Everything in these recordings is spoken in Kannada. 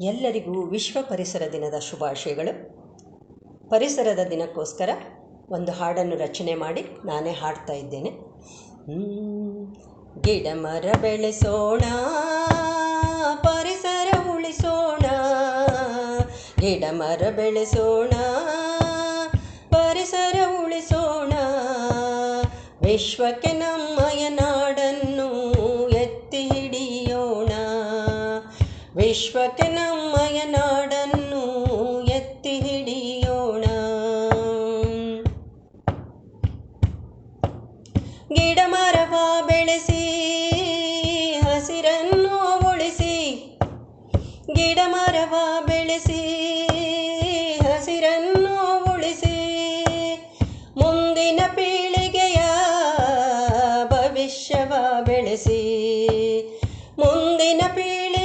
ಎಲ್ಲರಿಗೂ ವಿಶ್ವ ಪರಿಸರ ದಿನದ ಶುಭಾಶಯಗಳು ಪರಿಸರದ ದಿನಕ್ಕೋಸ್ಕರ ಒಂದು ಹಾಡನ್ನು ರಚನೆ ಮಾಡಿ ನಾನೇ ಹಾಡ್ತಾ ಇದ್ದೇನೆ. ಗಿಡ ಮರ ಬೆಳೆಸೋಣ, ಪರಿಸರ ಉಳಿಸೋಣ, ಗಿಡ ಮರ ಬೆಳೆಸೋಣ, ಪರಿಸರ ಉಳಿಸೋಣ, ವಿಶ್ವಕ್ಕೆ ನಮ್ಮಯ ನಾಡನ್ನು ಎತ್ತಿ ಹಿಡಿಯೋಣ ವಿಶ್ವಕ್ಕೆ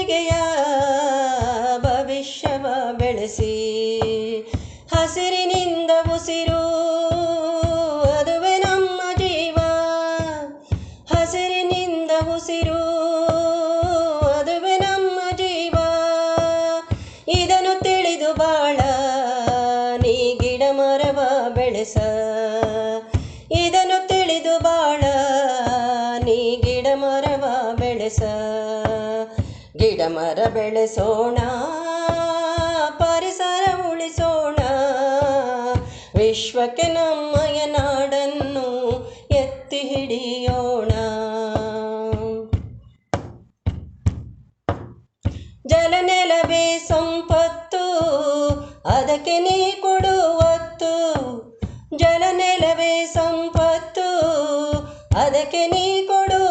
ಪೀಳಿಗೆಯ ಭವಿಷ್ಯವ ಬೆಳೆಸಿ ಹಸಿರಿನಿಂದ ಉಸಿರು, ಅದುವೆ ನಮ್ಮ ಜೀವ. ಹಸಿರಿನಿಂದ ಉಸಿರು, ಅದುವೇ ನಮ್ಮ ಜೀವ. ಇದನ್ನು ತಿಳಿದು ಬಾಳ ನೀ ಗಿಡ ಮರವ ಬೆಳೆಸ. ಇದನ್ನು ತಿಳಿದು ಬಾಳ ನೀ ಗಿಡ ಮರವ ಬೆಳೆಸ. ಗಿಡ ಮರ ಬೆಳೆಸೋಣ, ಪರಿಸರ ಉಳಿಸೋಣ. ವಿಶ್ವಕ್ಕೆ ನಮ್ಮಯ ನಾಡನ್ನು ಎತ್ತಿ ಹಿಡಿಯೋಣ. ಜಲನೆಲವೇ ಸಂಪತ್ತು, ಅದಕ್ಕೆ ನೀ ಕೊಡುವತ್ತು ಜಲನೆಲವೇ ಸಂಪತ್ತು, ಅದಕ್ಕೆ ನೀ ಕೊಡುವತ್ತು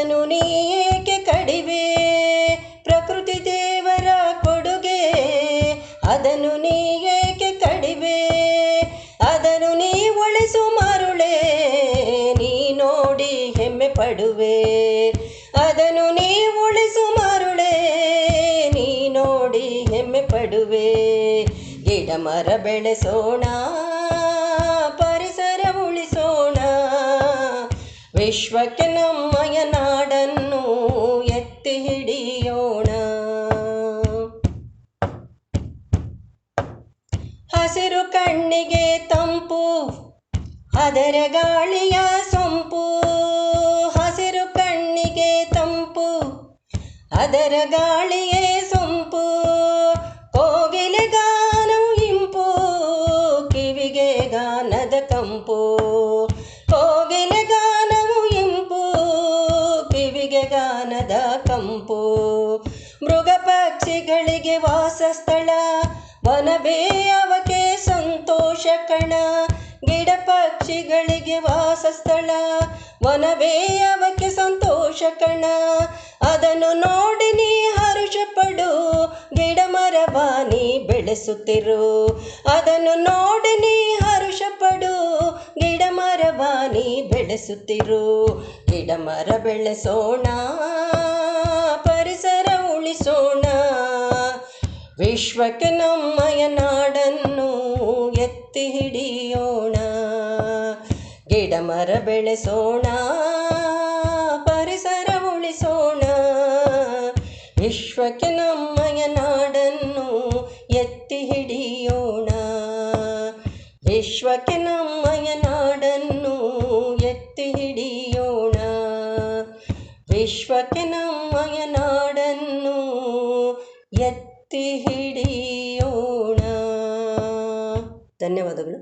ಅದನ್ನು ನೀ ಏಕೆ ಕಡಿವೆ ಪ್ರಕೃತಿ ದೇವರ ಕೊಡುಗೆ. ಅದನ್ನು ನೀ ಏಕೆ ಕಡಿವೆ ಅದನ್ನು ನೀ ಒಳಿಸು ಮರುಳೆ, ನೀ ನೋಡಿ ಹೆಮ್ಮೆ ಪಡುವೆ. ಅದನ್ನು ನೀ ಒಳಿಸು ಮರುಳೆ, ನೀ ನೋಡಿ ಹೆಮ್ಮೆ ಪಡುವೆ. ಗಿಡ ಮರ ಬೆಳೆಸೋಣ, ಪರಿಸರ ಉಳಿಸೋಣ, ವಿಶ್ವಕ್ಕೆ ನಮ್ಮಯ ಕಣ್ಣಿಗೆ ತಂಪು, ಅದರ ಗಾಳಿಯ ಸೊಂಪು, ಹಸಿರು ಕಣ್ಣಿಗೆ ತಂಪು, ಅದರ ಗಾಳಿಯೇ ಸೊಂಪು, ಕೋಗಿಲೆ ಗಾನವು ಇಂಪು, ಕಿವಿಗೆ ಗಾನದ ಕಂಪು, ಕೋಗಿಲೆ ಗಾನವು ಇಂಪು, ಕಿವಿಗೆ ಗಾನದ ಕಂಪು. ಮೃಗ ಪಕ್ಷಿಗಳಿಗೆ ವಾಸಸ್ಥಳ ಸಂತೋಷ ಕಣ ಗಿಡ ಪಕ್ಷಿಗಳಿಗೆ ವಾಸಸ್ಥಳ. ವನವೇ ಅವಕ್ಕೆ ಸಂತೋಷ ಕಣ. ಅದನ್ನು ನೋಡಿ ನೀ ಹರುಷ ಪಡು ಗಿಡ ಮರವಾನಿ ಬೆಳೆಸುತ್ತಿರು. ಅದನ್ನು ನೋಡಿ ನೀ ಹರುಷ ಪಡು ಗಿಡ ಮರವಾನಿ ಬೆಳೆಸುತ್ತಿರು. ಗಿಡ ಮರ ಬೆಳೆಸೋಣ, ಪರಿಸರ ಉಳಿಸೋಣ. ವಿಶ್ವಕ್ಕೆ ನಮ್ಮಯ ನಾಡನ್ನು ಎತ್ತಿ ಹಿಡಿಯೋಣ. ಗಿಡ ಮರ ಬೆಳೆಸೋಣ, ಪರಿಸರ ಉಳಿಸೋಣ. ವಿಶ್ವಕ್ಕೆ ನಮ್ಮಯ ನಾಡನ್ನು ಎತ್ತಿ ಹಿಡಿಯೋಣ. ವಿಶ್ವಕ್ಕೆ ನಮ್ಮಯ ನಾಡನ್ನು ಎತ್ತಿ ಹಿಡಿಯೋಣ. ವಿಶ್ವಕ್ಕೆ ನಮ್ಮಯ ನಾಡನ್ನು ಎತ್ತಿ ಹಿಡಿಯೋಣ. ಧನ್ಯವಾದಗಳು